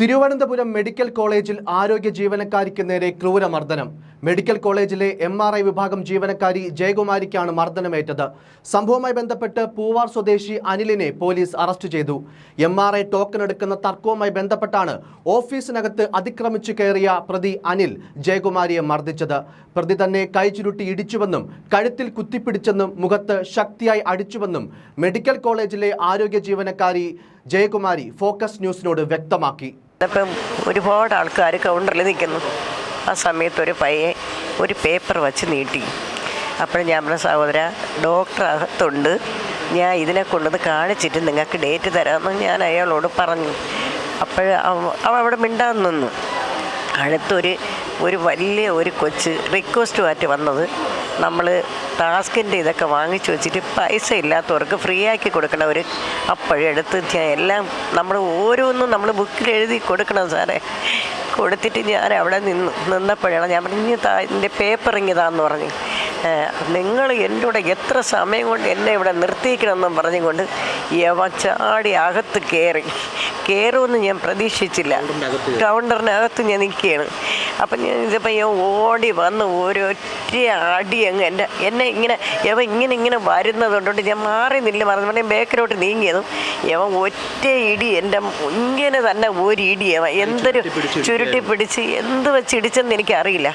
Thiruvananthapuram medical കോളേജിൽ ആരോഗ്യ ജീവനക്കാരിക്ക് നേരെ ക്രൂരമർദ്ദനം. മെഡിക്കൽ കോളേജിലെ എം ആർ ഐ വിഭാഗം ജീവനക്കാരി ജയകുമാരിക്കാണ് മർദ്ദനമേറ്റത്. സംഭവവുമായി ബന്ധപ്പെട്ട് പൂവാർ സ്വദേശി അനിലിനെ പോലീസ് അറസ്റ്റ് ചെയ്തു. എം ആർ ഐ ടോക്കൺ എടുക്കുന്ന തർക്കവുമായി ബന്ധപ്പെട്ടാണ് ഓഫീസിനകത്ത് അതിക്രമിച്ചു കയറിയ പ്രതി അനിൽ ജയകുമാരിയെ മർദ്ദിച്ചത്. പ്രതി തന്നെ കൈചുരുട്ടി ഇടിച്ചുവെന്നും കഴുത്തിൽ കുത്തിപ്പിടിച്ചെന്നും മുഖത്ത് ശക്തിയായി അടിച്ചുവെന്നും മെഡിക്കൽ കോളേജിലെ ആരോഗ്യ ജീവനക്കാരി ജയകുമാരി ഫോക്കസ് ന്യൂസിനോട് വ്യക്തമാക്കി. ഒരുപാട് ആൾക്കാർ കൗണ്ടറിൽ നിൽക്കുന്നു ആ സമയത്ത് ഒരു പയ്യെ ഒരു പേപ്പർ വച്ച് നീട്ടി. അപ്പോൾ ഞാൻ പറഞ്ഞ സഹോദര ഡോക്ടർ അകത്തുണ്ട് ഞാൻ ഇതിനെ കൊണ്ടുവന്ന് കാണിച്ചിട്ട് നിങ്ങൾക്ക് ഡേറ്റ് തരാമെന്ന് ഞാൻ അയാളോട് പറഞ്ഞു. അപ്പോൾ അവ അവിടെ മിണ്ടാൻ നിന്നു. അടുത്തൊരു ഒരു വലിയ ഒരു കൊച്ച് റിക്വസ്റ്റ് റിക്വസ്റ്റുമായിട്ട് വന്നത് നമ്മൾ ടാസ്കിന്റെ ഇതൊക്കെ വാങ്ങിച്ചു വെച്ചിട്ട് പൈസ ഇല്ലാത്തവർക്ക് ഫ്രീ ആക്കി കൊടുക്കണം ഒരു അപ്പോഴെടുത്ത് എല്ലാം നമ്മൾ ഓരോന്നും നമ്മൾ ബുക്കിൽ എഴുതി കൊടുക്കണം സാറേ. കൊടുത്തിട്ട് ഞാൻ അവിടെ നിന്ന് നിന്നപ്പോഴാണ് ഞാൻ പറഞ്ഞു "ഇങ്ങ് താ എന്റെ പേപ്പർ ഇങ്ങിതാന്ന് പറഞ്ഞു നിങ്ങൾ എന്റെ കൂടെ എത്ര സമയം കൊണ്ട് എന്നെ ഇവിടെ നിർത്തിക്കണമെന്നും പറഞ്ഞുകൊണ്ട് യവ ചാടി അകത്ത് കയറി. കയറുമെന്ന് ഞാൻ പ്രതീക്ഷിച്ചില്ല. കൗണ്ടറിനകത്ത് ഞാൻ നിൽക്കുകയാണ്. അപ്പം ഞാൻ ഇതിപ്പോൾ ഓടി വന്ന് ഒരൊറ്റ അടി അങ്ങ് എന്റെ എന്നെ ഇങ്ങനെ യവ ഇങ്ങനെ ഇങ്ങനെ വരുന്നതുകൊണ്ട് ഞാൻ മാറി നില്ല മറന്നു പറഞ്ഞാൽ ബേക്കിലോട്ട് നീങ്ങിയതും യവ ഒറ്റ ഇടി എന്റെ ഇങ്ങനെ തന്നെ ഒരു ഇടി യവ എന്തൊരു ചുരുട്ടി പിടിച്ച് എന്ത് വെച്ച് ഇടിച്ചെന്ന് എനിക്കറിയില്ല.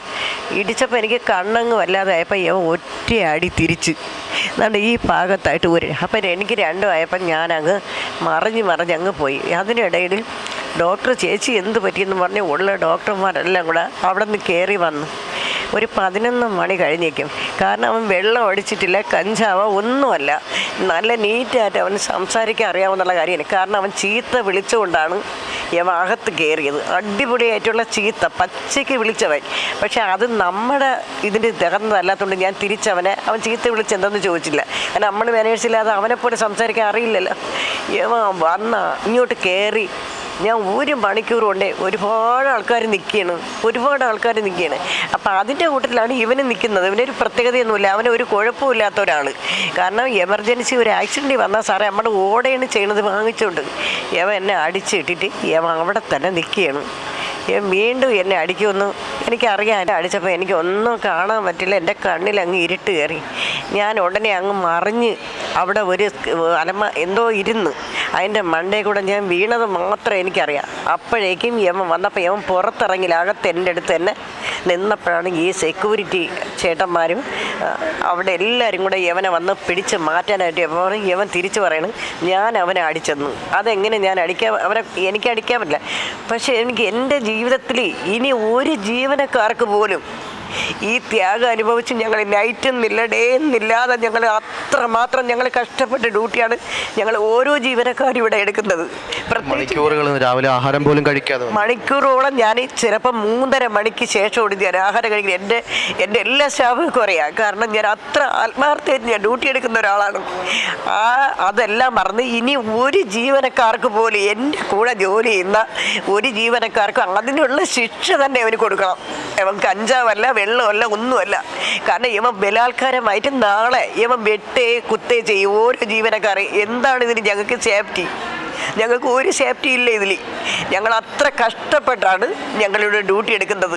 ഇടിച്ചപ്പോൾ എനിക്ക് കണ്ണങ്ങ് വല്ലാതെ ആയപ്പോൾ യവ ഒറ്റ അടി തിരിച്ച്. എന്നാണ്ട് ഈ ഭാഗത്തായിട്ട് ഒരു അപ്പം എനിക്ക് രണ്ടും ആയപ്പം ഞാനങ്ങ് മറിഞ്ഞ് മറിഞ്ഞ് അങ്ങ് പോയി. അതിനിടയിൽ ഡോക്ടർ ചേച്ചി എന്ത് പറ്റിയെന്ന് പറഞ്ഞ് ഉള്ള ഡോക്ടർമാരെല്ലാം കൂടെ അവിടെ നിന്ന് കയറി വന്നു. ഒരു പതിനൊന്ന് മണി കഴിഞ്ഞേക്കും. കാരണം അവൻ വെള്ളം അടിച്ചിട്ടില്ല കഞ്ചാവോ ഒന്നുമല്ല. നല്ല നീറ്റായിട്ട് അവൻ സംസാരിക്കാൻ അറിയാവുന്നുള്ള കാര്യമാണ്. കാരണം അവൻ ചീത്ത വിളിച്ചുകൊണ്ടാണ് വാഹത്ത് കയറിയത് അടിപൊളിയായിട്ടുള്ള ചീത്ത പച്ചയ്ക്ക് വിളിച്ചവൻ. പക്ഷേ അത് നമ്മുടെ ഇതിന്റെ തകർന്നതല്ലാത്തതുകൊണ്ട് ഞാൻ തിരിച്ചവനെ അവൻ ചീത്ത വിളിച്ചെന്തെന്ന് ചോദിച്ചില്ല. കാരണം നമ്മൾ മാനേഴ്സില്ലാതെ അവനെപ്പോലെ സംസാരിക്കാൻ അറിയില്ലല്ലോ. യവ വന്ന ഇങ്ങോട്ട് കയറി ഞാൻ ഒരു മണിക്കൂർ കൊണ്ടേ ഒരുപാട് ആൾക്കാർ നിൽക്കുകയാണ് ഒരുപാട് ആൾക്കാർ നിൽക്കുകയാണ് അപ്പോൾ അതിന്റെ കൂട്ടത്തിലാണ് ഇവന് നിൽക്കുന്നത് ഇവനൊരു പ്രത്യേകതയൊന്നുമില്ല. അവന് ഒരു കുഴപ്പമില്ലാത്ത ഒരാൾ കാരണം എമർജൻസി ഒരു ആക്സിഡന്റ് വന്നാൽ സാറേ നമ്മുടെ ഓടെയാണ് ചെയ്യണത് വാങ്ങിച്ചുകൊണ്ട് യവ എന്നെ അടിച്ചിട്ടിട്ട് യവ അവിടെ തന്നെ നിൽക്കുകയാണ് വീണ്ടും എന്നെ അടിക്കുമെന്ന് എനിക്കറിയാം. എന്നെ അടിച്ചപ്പോൾ എനിക്ക് ഒന്നും കാണാൻ പറ്റില്ല. എന്റെ കണ്ണിൽ അങ്ങ് ഇരുട്ട് കയറി. ഞാൻ ഉടനെ അങ്ങ് മറിഞ്ഞ് അവിടെ ഒരു അലമ എന്തോ ഇരുന്ന് അതിന്റെ മണ്ടേ കൂടെ ഞാൻ വീണത് മാത്രം എനിക്കറിയാം. അപ്പോഴേക്കും യമൻ വന്നപ്പോൾ യമൻ പുറത്തിറങ്ങില്ല. അകത്ത് എന്റെ അടുത്ത് തന്നെ നിന്നപ്പോഴാണ് ഈ സെക്യൂരിറ്റി ചേട്ടന്മാരും അവിടെ എല്ലാവരും കൂടെ യവനെ വന്ന് പിടിച്ച് മാറ്റാനായിട്ട് യവൻ യവൻ തിരിച്ചു പറയണം ഞാൻ അവനെ അടിച്ചെന്നു. അതെങ്ങനെ ഞാൻ അടിക്കാൻ അവനെ എനിക്ക് അടിക്കാൻ പറ്റില്ല. പക്ഷേ എനിക്ക് എന്റെ ജീവിതത്തിൽ ഇനി ഒരു ജീവനക്കാർക്ക് പോലും ഈ ത്യാഗം അനുഭവിച്ച് ഞങ്ങൾ നൈറ്റ് നില്ലടേന്ന് ഡേ എന്നില്ലാതെ ഞങ്ങൾ അത്രമാത്രം ഞങ്ങൾ കഷ്ടപ്പെട്ട് ഡ്യൂട്ടിയാണ് ഞങ്ങൾ ഓരോ ജീവനക്കാരും ഇവിടെ എടുക്കുന്നത്. മണിക്കൂറുകൾ രാവിലെ ആഹാരം പോലും കഴിക്കാതെ മണിക്കൂറോളം ഞാൻ ചിലപ്പോൾ മൂന്നര മണിക്ക് ശേഷമാണ് ഞാൻ ആഹാരം കഴിക്കുന്നത്. എന്റെ എന്റെ എല്ലാ സ്റ്റാഫുകൾക്കും കുറയാ കാരണം ഞാൻ അത്ര ആത്മാർത്ഥമായിട്ട് ഞാൻ ഡ്യൂട്ടി എടുക്കുന്ന ഒരാളാണ്. ആ അതെല്ലാം മറന്ന് ഇനി ഒരു ജീവനക്കാർക്ക് പോലും എന്റെ കൂടെ ജോലി ചെയ്യുന്ന ഒരു ജീവനക്കാർക്കും അതിനുള്ള ശിക്ഷ തന്നെ അവന് കൊടുക്കണം. അവൻ കഞ്ചാവല്ല വെള്ളമല്ല ഒന്നുമല്ല. കാരണം ഇവൻ ബലാത്കാരമായിട്ട് നാളെ ഇവൻ വെട്ടേ കുത്തേ ചെയ്യും. ഓരോ ജീവനക്കാരെ. എന്താണ് ഇതിന് ഞങ്ങൾക്ക് സേഫ്റ്റി ഞങ്ങൾക്ക് ഒരു സേഫ്റ്റി ഇല്ല ഇതിൽ ഞങ്ങൾ അത്ര കഷ്ടപ്പെട്ടാണ് ഞങ്ങളിവിടെ ഡ്യൂട്ടി എടുക്കുന്നത്.